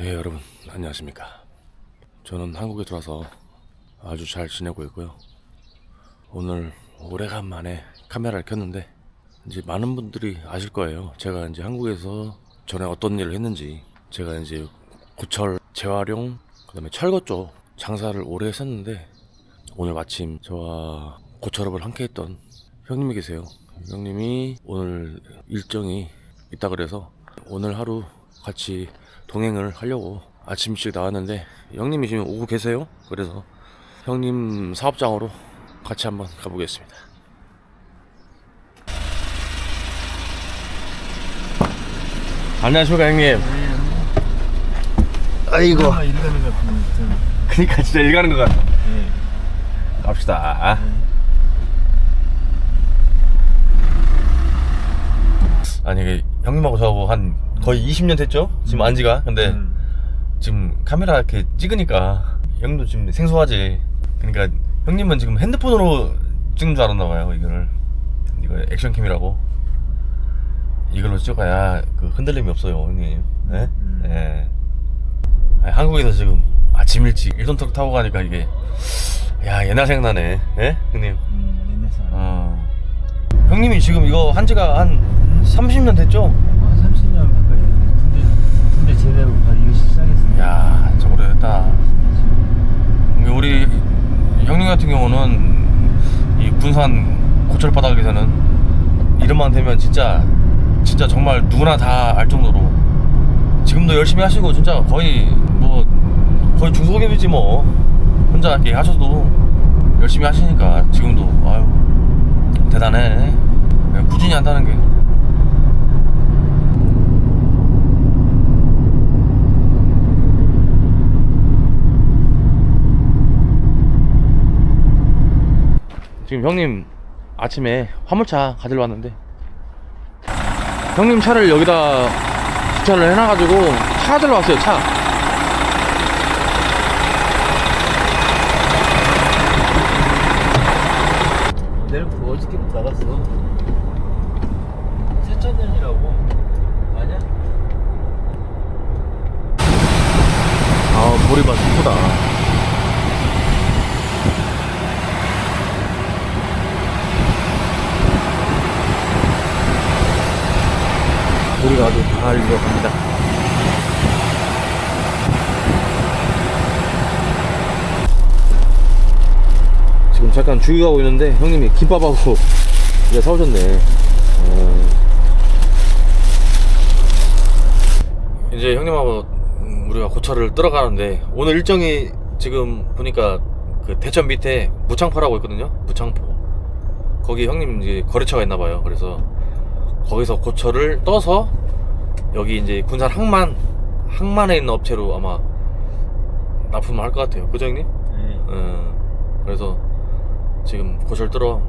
예, 여러분 안녕하십니까. 저는 한국에 들어와서 아주 잘 지내고 있고요. 오늘 오래간만에 카메라를 켰는데 이제 많은 분들이 아실 거예요. 제가 이제 한국에서 전에 어떤 일을 했는지 제가 이제 고철 재활용 그다음에 철거 쪽 장사를 오래 했었는데 오늘 마침 저와 고철업을 함께 했던 형님이 계세요. 형님이 오늘 일정이 있다 그래서 오늘 하루 같이 동행을 하려고 아침 일찍 나왔는데 형님이 지금 오고 계세요. 그래서 형님 사업장으로 같이 한번 가보겠습니다. 안녕하십니까 형님. 아이고. 아, 일가는 것 같은 좀. 그니까 진짜 일 가는 것 같아. 예. 갑시다. 아니 이게 형님하고 저하고 한 거의 20년 됐죠? 지금 안 지가. 근데 음. 지금 카메라 이렇게 찍으니까 형도 지금 생소하지. 그러니까 형님은 지금 핸드폰으로 찍는 줄 알았나 봐요. 이거를 이거 액션캠이라고. 이걸로 찍어야 그 흔들림이 없어요, 형님. 예? 음. 예. 아니, 한국에서 지금 아침 일찍 일톤 트럭 타고 가니까 이게 야 옛날 생각나네. 예? 형님. 음, 옛날 사람. 어. 형님이 지금 이거 한 지가 한 30년 됐죠? 아, 30년 가까이 됐네. 군대, 군대 제대하고 바로 이거 시작했으니까. 야, 진짜 오래됐다. 우리 형님 같은 경우는 이 군산 고철바닥에서는 이름만 되면 진짜 진짜 정말 누구나 다 알 정도로 지금도 열심히 하시고 진짜 거의 뭐 거의 중소기업이지 뭐. 혼자 이렇게 하셔도 열심히 하시니까 지금도 아유 대단해. 꾸준히 한다는 게 지금 형님 아침에 화물차 가지러 왔는데 형님 차를 여기다 주차를 해놔가지고 차 가지러 왔어요 차 내일부터 어저께부터 나갔어. 세천년이라고. 아니야? 아, 머리가 이쁘다. 우리가 아주 잘 익어갑니다. 지금 잠깐 주유하고 있는데 형님이 김밥하고 이거 사오셨네. 어. 이제 형님하고 음, 우리가 고차를 들어가는데 오늘 일정이 지금 보니까 그 대천 밑에 무창포라고 있거든요. 무창포. 거기 형님 이제 거래처가 있나 봐요. 그래서 거기서 고철을 떠서 여기 이제 군산 항만 항만에 있는 업체로 아마 납품을 할 것 같아요. 그죠 형님? 네. 어, 그래서 지금 고철 들어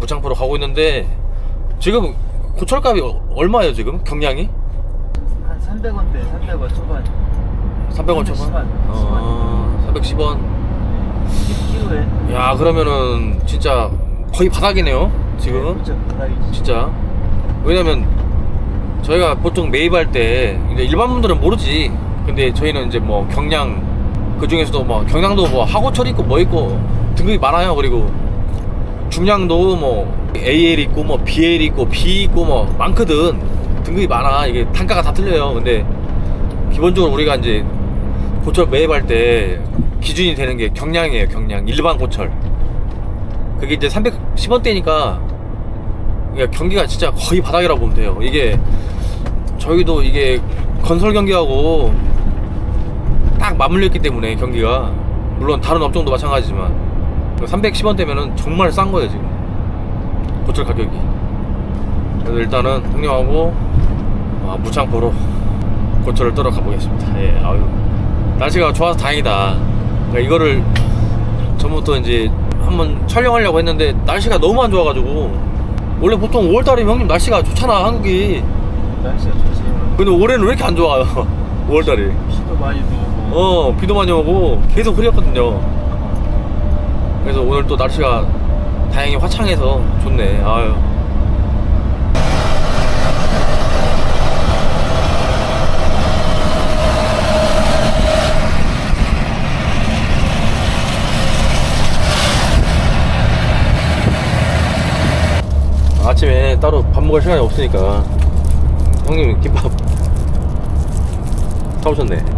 무창포로 가고 있는데 지금 고철값이 어- 얼마예요 지금 경량이? 한 300원대, 300원 초반. 300원 초반? 310원. 어, 410원. 키로에. 야 그러면은 진짜 거의 바닥이네요 지금 진짜 바닥이지. 진짜 왜냐면 저희가 보통 매입할 때 이제 일반 분들은 모르지. 근데 저희는 이제 뭐 경량 그 중에서도 뭐 경량도 뭐 하고철 있고 뭐 있고 등급이 많아요. 그리고 중량도 뭐 AL 있고 뭐 BL 있고 B 있고 뭐 많거든. 등급이 많아. 이게 단가가 다 틀려요. 근데 기본적으로 우리가 이제 고철 매입할 때 기준이 되는 게 경량이에요 경량. 일반 고철. 그게 이제 310원대니까 그러니까 경기가 진짜 거의 바닥이라고 보면 돼요. 이게 저희도 이게 건설 경기하고 딱 맞물려 있기 때문에 경기가 물론 다른 업종도 마찬가지지만 310원 대면은 정말 싼 거예요 지금 고철 가격이. 그래서 일단은 형님하고 아, 무창포로 고철을 떨어 가보겠습니다. 예, 아유 날씨가 좋아서 다행이다. 그러니까 이거를 전부터 이제 한번 촬영하려고 했는데 날씨가 너무 안 좋아가지고 원래 보통 5월달이면 형님 날씨가 좋잖아 한국이. 날씨가 좋지. 근데 올해는 왜 이렇게 안 좋아요? 5월달이. 비도 많이 오고. 어 비도 많이 오고. 계속 흐렸거든요. 그래서 오늘 또 날씨가 다행히 화창해서 좋네. 아유 아침에 따로 밥 먹을 시간이 없으니까 형님 김밥 사오셨네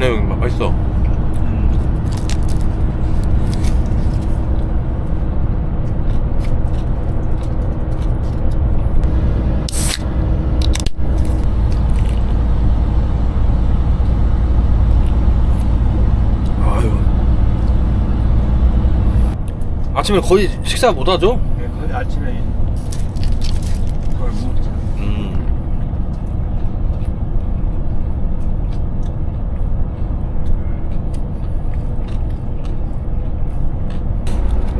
형님. 맛있어. 아유. 아침에 거의 식사 못 하죠? 네, 거의 아침에 그걸 먹자. 음.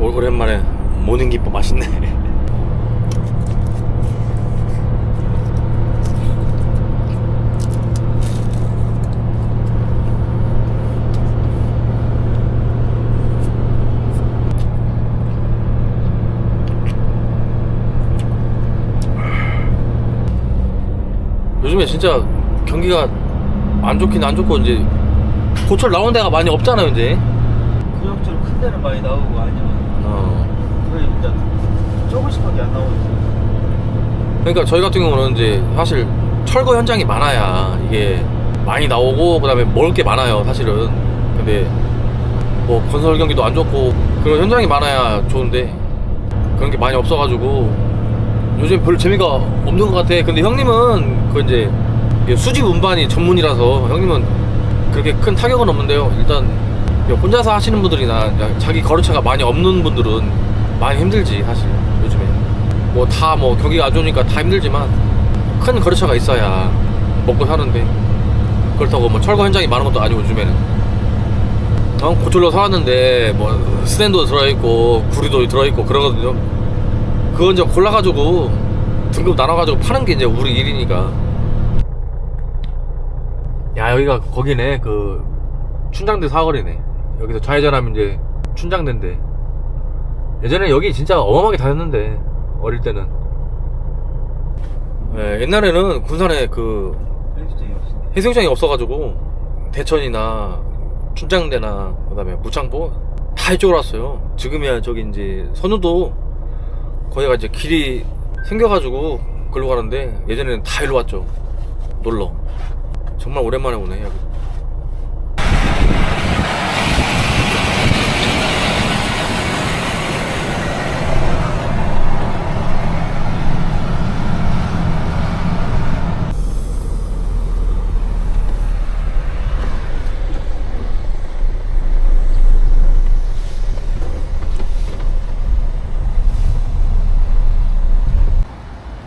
오- 오랜만에 모닝김밥 맛있네. 요즘에 진짜 경기가 안 좋긴 안 좋고 이제 고철 나오는 데가 많이 없잖아요 이제. 구역적으로 큰 데는 많이 나오고 아니면 어. 거의 일단 조금씩밖에 안 나오지. 그러니까 저희 같은 경우는 이제 사실 철거 현장이 많아야 이게 많이 나오고 그다음에 먹을 게 많아요 사실은. 근데 뭐 건설 경기도 안 좋고 그런 현장이 많아야 좋은데 그런 게 많이 없어가지고 요즘 별 재미가 없는 것 같아. 근데 형님은 그 이제 수직 운반이 전문이라서 형님은 그렇게 큰 타격은 없는데요. 일단 혼자서 하시는 분들이나 자기 거래처가 많이 없는 분들은 많이 힘들지 사실 요즘에 뭐다뭐 경기가 안 좋으니까 다 힘들지만 큰 거래처가 있어야 먹고 사는데 그렇다고 뭐 철거 현장이 많은 것도 아니고 요즘에는 어? 고철로 사왔는데 뭐 스탠도 들어있고 구리도 들어있고 그러거든요 그건 이제 골라가지고 등급 나눠가지고 파는 게 이제 우리 일이니까 야 여기가 거기네 그 춘장대 사거리네 여기서 좌회전하면 이제 춘장대인데 예전에 여기 진짜 어마어마하게 다녔는데 어릴 때는 예, 옛날에는 군산에 그. 해수욕장이 없어가지고 대천이나 춘장대나 그다음에 무창포 다 이쪽으로 왔어요. 지금이야 저기 이제 선우도 거기가 이제 길이 생겨가지고 글로 가는데 예전에는 다 일로 왔죠. 놀러. 정말 오랜만에 오네 여기.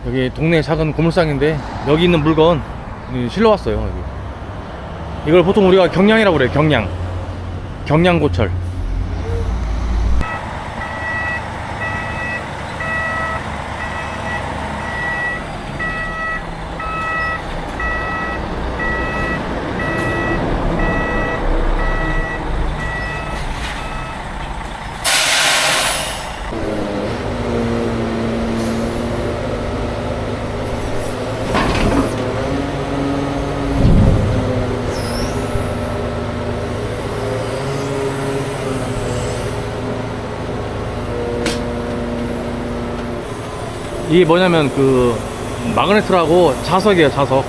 여기 동네 작은 고물상인데 여기 있는 물건 이 실러 왔어요. 이걸 보통 우리가 경량이라고 그래요 경량 경량고철 이게 뭐냐면 그 마그네트라고 자석이에요 자석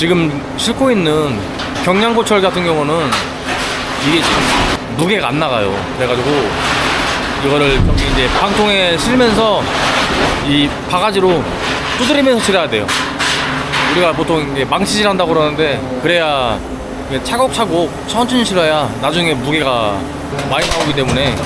지금 싣고 있는 경량고철 같은 경우는 이게 지금 무게가 안 나가요. 그래가지고 이거를 여기 이제 방통에 실면서 이 바가지로 두드리면서 칠해야 돼요. 우리가 보통 이제 망치질 한다고 그러는데 그래야 차곡차곡 천천히 실어야 나중에 무게가 많이 나오기 때문에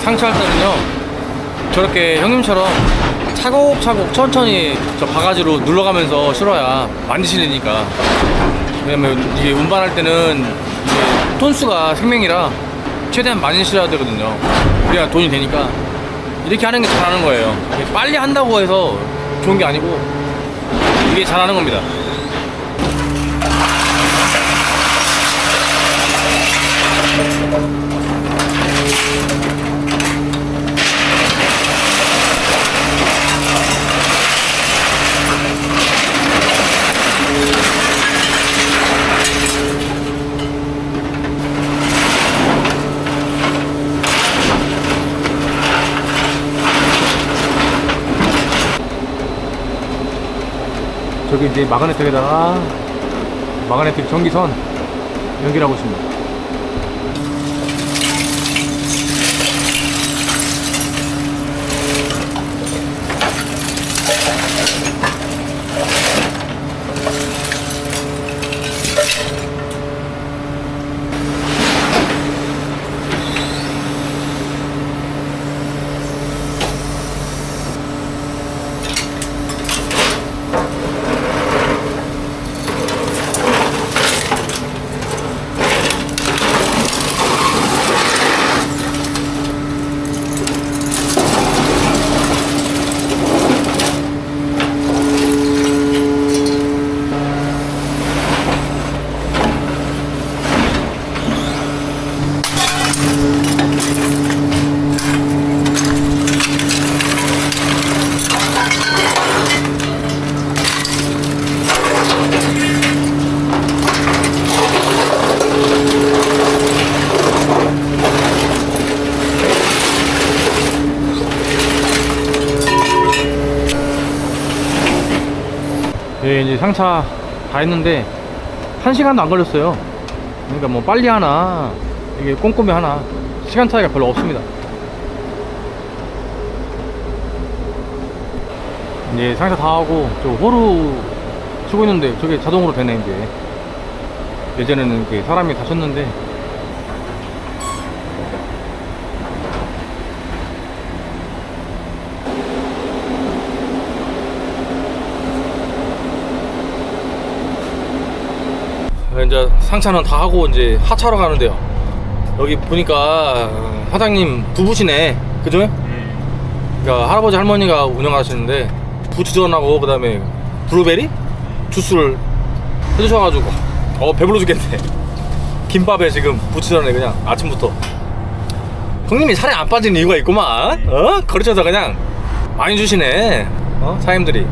상차할 때는요 저렇게 형님처럼 차곡차곡 천천히 저 바가지로 눌러가면서 실어야 만지시니까. 왜냐면 이게 운반할 때는 이게 톤수가 생명이라 최대한 많이 실어야 되거든요. 그래야 돈이 되니까. 이렇게 하는 게 잘하는 거예요. 빨리 한다고 해서 좋은 게 아니고 이게 잘하는 겁니다 저기 이제 마그네틱에다가 마그네틱 전기선 연결하고 있습니다. 쌍차 다 했는데 1시간도 안 걸렸어요. 그러니까 뭐 빨리 하나 이게 꼼꼼히 하나 시간 차이가 별로 없습니다. 이제 상차 다 하고 저 호루 치고 있는데 저게 자동으로 되네 이제. 예전에는 이렇게 사람이 다쳤는데 이제 상차는 다 하고 이제 하차로 가는데요. 여기 보니까 사장님 부부시네, 그죠? 네. 그러니까 할아버지 할머니가 운영하시는데 부추전하고 그다음에 블루베리 주스를 해주셔가지고 어 배불러 죽겠네. 김밥에 지금 부추전에 그냥 아침부터 형님이 살이 안 빠지는 이유가 있구만. 어? 거르쳐서 그냥 많이 주시네. 어? 사장님들이.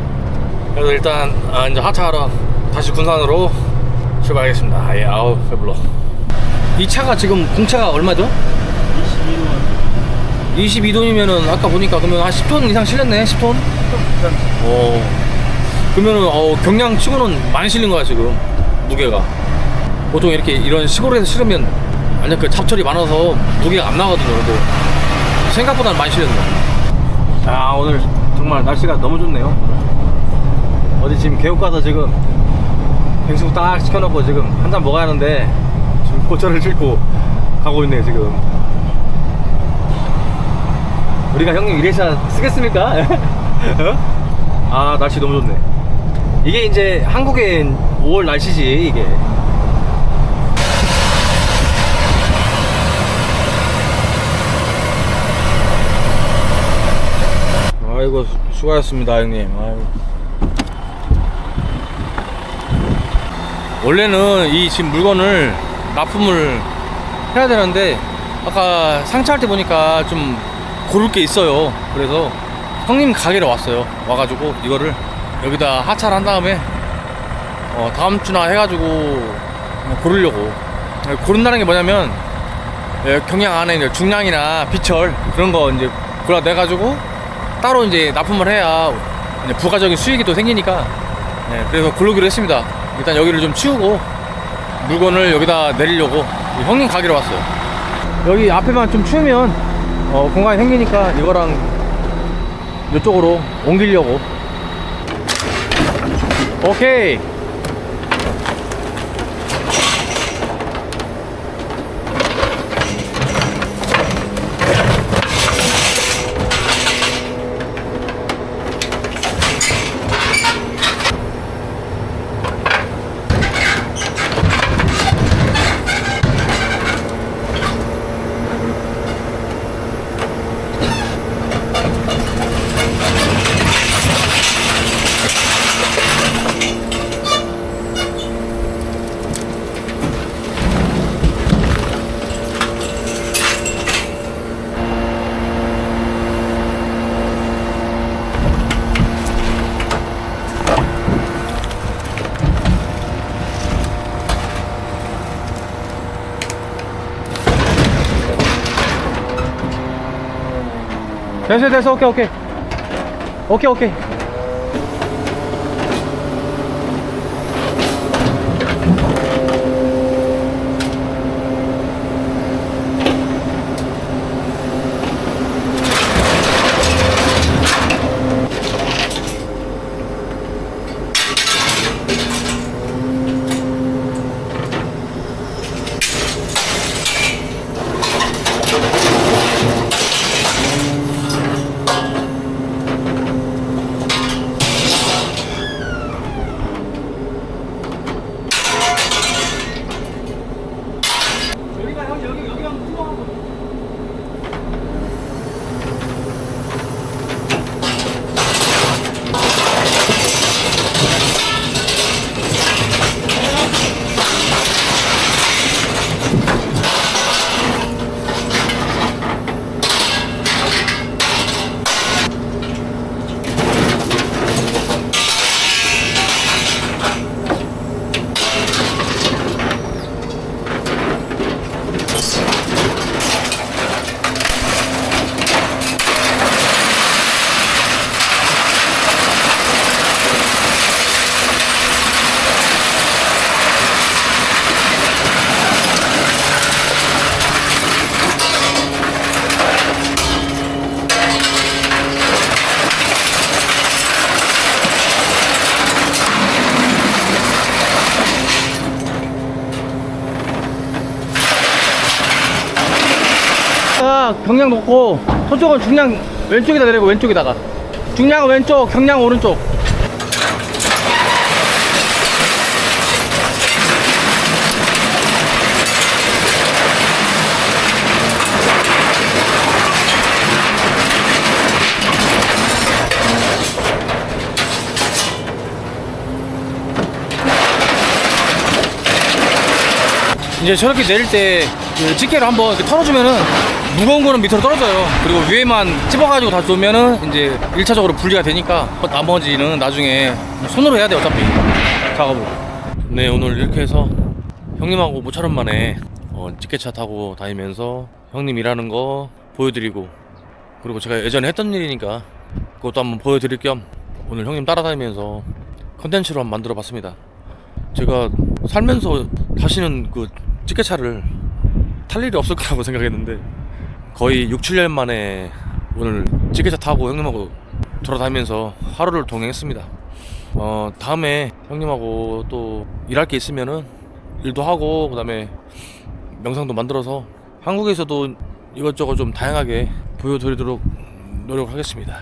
그래서 일단 아, 이제 하차하러 다시 군산으로 출발하겠습니다. 아, 예, 아우 배불러. 이 차가 지금 공차가 얼마죠? 22만 22돈이면은 아까 보니까 그러면 한 10톤 이상 실렸네 10톤? 오 그러면은 어, 경량 치고는 많이 실린 거야 지금 무게가 보통 이렇게 이런 시골에서 실으면 완전 그 잡철이 많아서 무게가 안 나거든요 그래도 생각보다 많이 실렸네 자 오늘 정말 날씨가 너무 좋네요 어디 지금 계곡 가서 지금 뱅수 딱 시켜놓고 지금 한 잔 먹어야 하는데 지금 고철을 싣고 가고 있네 지금 우리가 형님 이래차 쓰겠습니까? 어? 아 날씨 너무 좋네 이게 이제 한국엔 5월 날씨지 이게 아이고 수- 수고하셨습니다 형님 아이고. 원래는 이 지금 물건을 납품을 해야 되는데 아까 상차할 때 보니까 좀 고를 게 있어요. 그래서 형님 가게로 왔어요. 와가지고 이거를 여기다 하차를 한 다음에 어, 다음 주나 해가지고 고르려고. 고른다는 게 뭐냐면 예, 경량 안에 이제 중량이나 비철 그런 거 이제 골라내가지고 따로 이제 납품을 해야 이제 부가적인 수익이 또 생기니까. 예, 그래서 고르기로 했습니다 일단 여기를 좀 치우고 물건을 여기다 내리려고 형님 가게로 왔어요. 여기 앞에만 좀 추우면 어, 공간이 생기니까 이거랑 이쪽으로 옮기려고. 오케이 됐어. 오케이 오케이. 오케이 오케이 여기다 경량 놓고 저쪽은 중량 왼쪽에다 내리고 왼쪽에다가. 중량은 왼쪽 경량 오른쪽. 이제 저렇게 내릴 때그 집게를 한번 털어주면은 무거운 거는 밑으로 떨어져요. 그리고 위에만 찝어가지고 다 놓으면은 이제 1차적으로 분리가 되니까 나머지는 나중에 손으로 해야 돼 어차피 작업을. 네 오늘 이렇게 해서 형님하고 모처럼 만에 어, 집게차 타고 다니면서 형님 일하는 거 보여드리고 그리고 제가 예전에 했던 일이니까 그것도 한번 보여드릴 겸 오늘 형님 따라다니면서 컨텐츠로 한번 만들어 봤습니다. 제가 살면서 다시는 그 집게차를 탈 일이 없을 거라고 생각했는데 거의 6, 7년 만에 오늘 집게차 타고 형님하고 돌아다니면서 하루를 동행했습니다. 어, 다음에 형님하고 또 일할 게 있으면은 일도 하고 그다음에 영상도 만들어서 한국에서도 이것저것 좀 다양하게 보여드리도록 노력하겠습니다.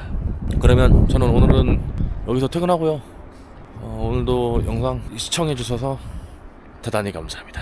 그러면 저는 오늘은 여기서 퇴근하고요. 어, 오늘도 영상 시청해 주셔서 대단히 감사합니다.